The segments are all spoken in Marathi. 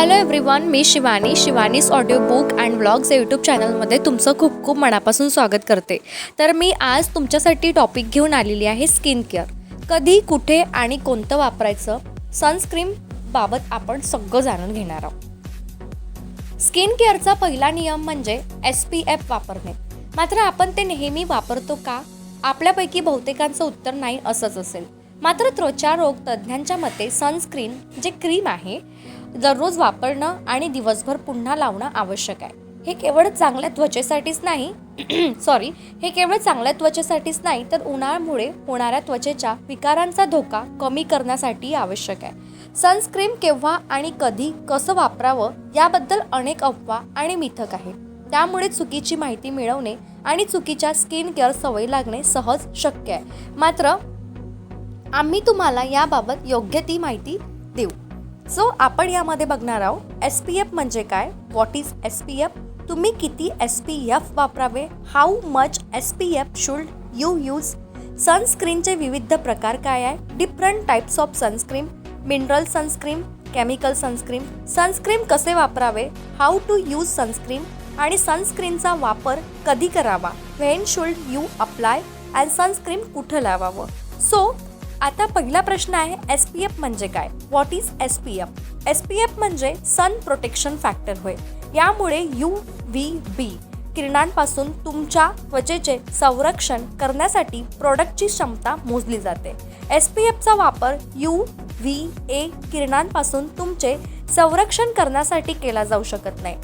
Hello everyone me Shivani. Shivani's audio book and blogs या यूट्यूब चॅनलमध्ये तुमचं खूप खूप मनापासून स्वागत करते. तर मी आज तुमच्यासाठी टॉपिक घेऊन आलेली आहे स्किन केअर कधी कुठे आणि कोणतं वापरायचं? सनस्क्रीम बाबत आपण सगळं जाणून घेणार आहोत. स्किन केअरचा पहिला नियम म्हणजे एस पी एफ वापरणे. मात्र आपण ते नेहमी वापरतो का? आपल्यापैकी बहुतेकांचं उत्तर नाही असंच असेल. मात्र त्वचा रोग तज्ज्ञांच्या मते सनस्क्रीन जे क्रीम आहे दररोज वापरणं आणि दिवसभर पुन्हा लावणं आवश्यक आहे. हे केवळ चांगल्या त्वचेसाठीच नाही सॉरी हे केवळ चांगल्या त्वचेसाठीच नाही तर उन्हाळ्यामुळे होणाऱ्या त्वचेच्या विकारांचा धोका कमी करण्यासाठी आवश्यक आहे. सनस्क्रीम केव्हा आणि कधी कसं वापरावं याबद्दल अनेक अफवा आणि मिथक आहे. त्यामुळे चुकीची माहिती मिळवणे आणि चुकीच्या स्किन केअर सवयी लागणे सहज शक्य आहे. मात्र आम्ही तुम्हाला याबाबत योग्य ती माहिती सो आपण यामध्ये बघणार आहोत एस पी एफ म्हणजे काय? What is S P F तुम्ही किती एस पी एफ वापरावे? How much S P F should you use सनस्क्रीनचे विविध प्रकार काय आहे? Different types of sunscreen mineral sunscreen chemical sunscreen sunscreen कसे वापरावे? हाऊ टू यूज सनस्क्रीन आणि सनस्क्रीनचा वापर कधी करावा? When should you apply and sunscreen कुठं लावावं? सो आता पहिला प्रश्न आहे एस पी एफ म्हणजे काय? What is S P F S P F म्हणजे सन प्रोटेक्शन फॅक्टर होय. यामुळे यू व्ही बी किरणांपासून तुमच्या त्वचेचे संरक्षण करण्यासाठी प्रॉडक्टची क्षमता मोजली जाते. एस पी एफचा वापर यू व्ही ए किरणांपासून तुमचे संरक्षण करण्यासाठी केला जाऊ शकत नाही.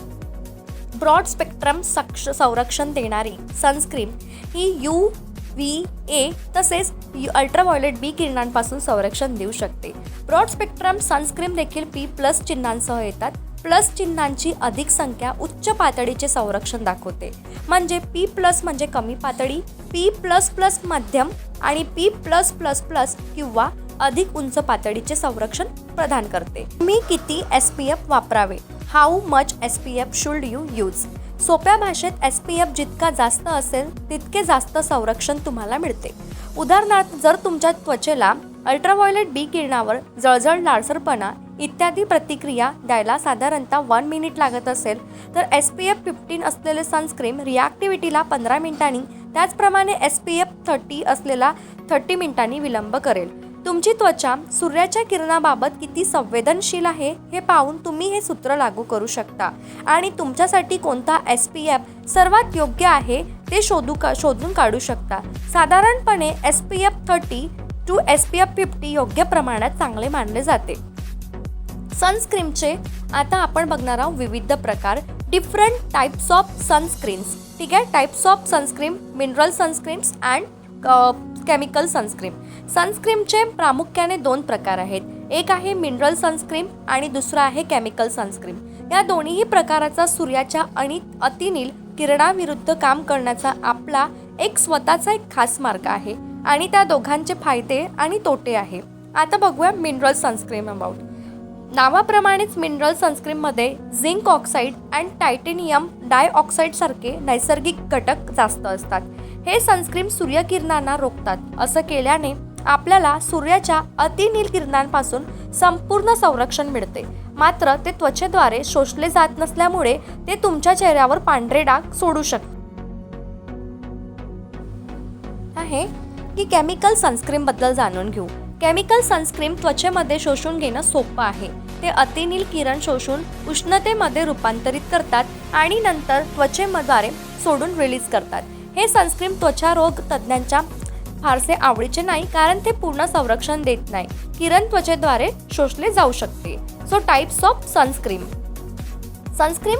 ब्रॉड स्पेक्ट्रम सक्ष संरक्षण देणारी सनस्क्रीन ही यू व्ही ए तसेच अल्ट्राव्हायोलेट बी किरणांपासून संरक्षण देऊ शकते. ब्रॉड स्पेक्ट्रम सनस्क्रीन देखील पी प्लस चिन्हांसह येतात. प्लस चिन्हांची अधिक संख्या उच्च पातळीचे संरक्षण दाखवते. म्हणजे पी प्लस म्हणजे कमी पातळी पी प्लस प्लस मध्यम आणि पी प्लस प्लस प्लस किंवा अधिक उंच पातळीचे संरक्षण प्रदान करते. मी किती एस पी एफ वापरावे? How much S P F should you use सोप्या भाषेत एस पी एफ जितका जास्त असेल तितके जास्त संरक्षण तुम्हाला मिळते. उदाहरणार्थ जर तुमच्या त्वचेला अल्ट्राव्हायलेट बी किरणावर जळजळ लाळसरपणा इत्यादी प्रतिक्रिया द्यायला साधारणतः वन मिनिट लागत असेल तर एस पी एफ फिफ्टीन असलेले सनस्क्रीन रिॲक्टिव्हिटीला पंधरा मिनिटांनी त्याचप्रमाणे एस पी एफ थर्टी असलेला थर्टी मिनिटांनी विलंब करेल. तुमची त्वचा सूर्याच्या किरणाबाबत किती संवेदनशील आहे हे पाहून तुम्ही हे सूत्र लागू करू शकता. आणि तुमच्यासाठी कोणता एस पी एफ सर्वात योग्य आहे ते शोधू का शोधून काढू शकता. साधारणपणे S P F thirty to S P F fifty योग्य प्रमाणात चांगले मानले जाते. सनस्क्रीमचे आता आपण बघणार आहोत विविध प्रकार. डिफरंट टाईप्स ऑफ सनस्क्रीन्स ठीक आहे? Types of sunscreen mineral sunscreens and chemical sunscreen सनस्क्रीमचे प्रामुख्याने दोन प्रकार आहेत. एक आहे मिनरल सनस्क्रीम आणि दुसरा आहे केमिकल सनस्क्रीम या दोन्हीही प्रकाराचा सूर्याच्या आणि अतिनील किरणाविरुद्ध काम करण्याचा आपला एक स्वतःचा एक खास मार्ग आहे आणि त्या दोघांचे फायदे आणि तोटे आहे. आता बघूया मिनरल सनस्क्रीम अबाउट नावाप्रमाणेच मिनरल सनस्क्रीममध्ये झिंक ऑक्साईड अँड टायटेनियम डायऑक्साईडसारखे नैसर्गिक घटक जास्त असतात. हे सनस्क्रीन सूर्यकिरणांना रोखतात. असं केल्याने आपल्याला सूर्याच्या अतिनील किरणांपासून संपूर्ण संरक्षण मिळते. मात्र ते त्वचेद्वारे शोषले जात नसल्यामुळे ते तुमच्या चेहऱ्यावर पांढरे डाग सोडू शकते आहे की केमिकल सनस्क्रीनबद्दल जाणून घेऊ. केमिकल सनस्क्रीन त्वचेमध्ये शोषून घेणं सोपं आहे. ते अतिनील किरण शोषून उष्णतेमध्ये रूपांतरित करतात आणि नंतर त्वचेद्वारे सोडून रिलीज करतात. हे सनस्क्रीम त्वचा रोग तज्ज्ञांच्या फारसे आवडीचे नाही कारण ते पूर्ण संरक्षण देत नाही. किरण त्वचेद्वारे शोषले जाऊ शकते. So types of sunscreen sunscreen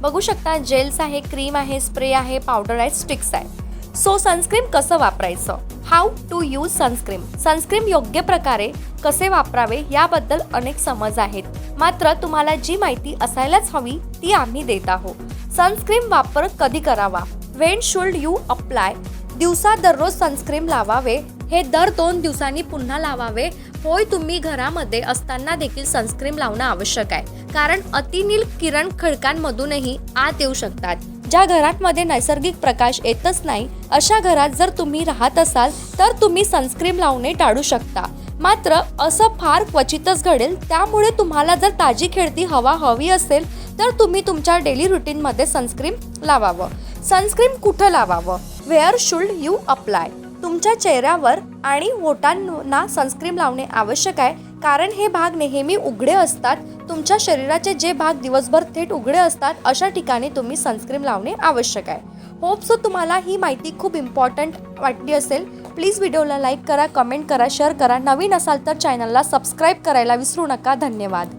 बघू शकता जेल्स आहे क्रीम आहे स्प्रे आहे पावडर आहे स्टिक्स आहे. सो सनस्क्रीम कसं वापरायचं? How to use sunscreen sunscreen योग्य प्रकारे कसे वापरावे याबद्दल अनेक समज आहेत. मात्र तुम्हाला जी माहिती असायलाच हवी ती आम्ही देत आहोत. सनस्क्रीम वापर कधी करावा? वेन शुल्ड यू अप्लाय दिवसा दररोज सनस्क्रीम लावावे. हे दर दोन दिवसांनी पुन्हा लावावे. होय तुम्ही घरामध्ये असताना देखील सनस्क्रीम लावणं आवश्यक आहे. कारण अतिनील किरण खडकांमधूनही आत येऊ शकतात. ज्या घरांमध्ये नैसर्गिक प्रकाश येतच नाही अशा घरात जर तुम्ही राहत असाल तर तुम्ही सनस्क्रीम लावणे टाळू शकता. मात्र असं फार क्वचितच घडेल. त्यामुळे तुम्हाला जर ताजी खेळती हवा हवी असेल तर तुम्ही तुमच्या डेली रुटीनमध्ये सनस्क्रीन लावावं. सनस्क्रीन कुठं लावावं? Where should you apply. तुमच्या चेहऱ्यावर आणि ओठांना सनस्क्रीन लावणे आवश्यक आहे कारण हे भाग नेहमी उघडे असतात. तुमच्या शरीराचे जे भाग दिवसभर थेट उघडे असतात अशा ठिकाणी तुम्ही सनस्क्रीन लावणे आवश्यक आहे. होप सो तुम्हाला ही माहिती खूप इम्पॉर्टंट वाटली असेल. प्लीज व्हिडिओला लाईक करा कमेंट करा शेअर करा. नवीन असाल तर चॅनलला सबस्क्राईब करायला विसरू नका. धन्यवाद.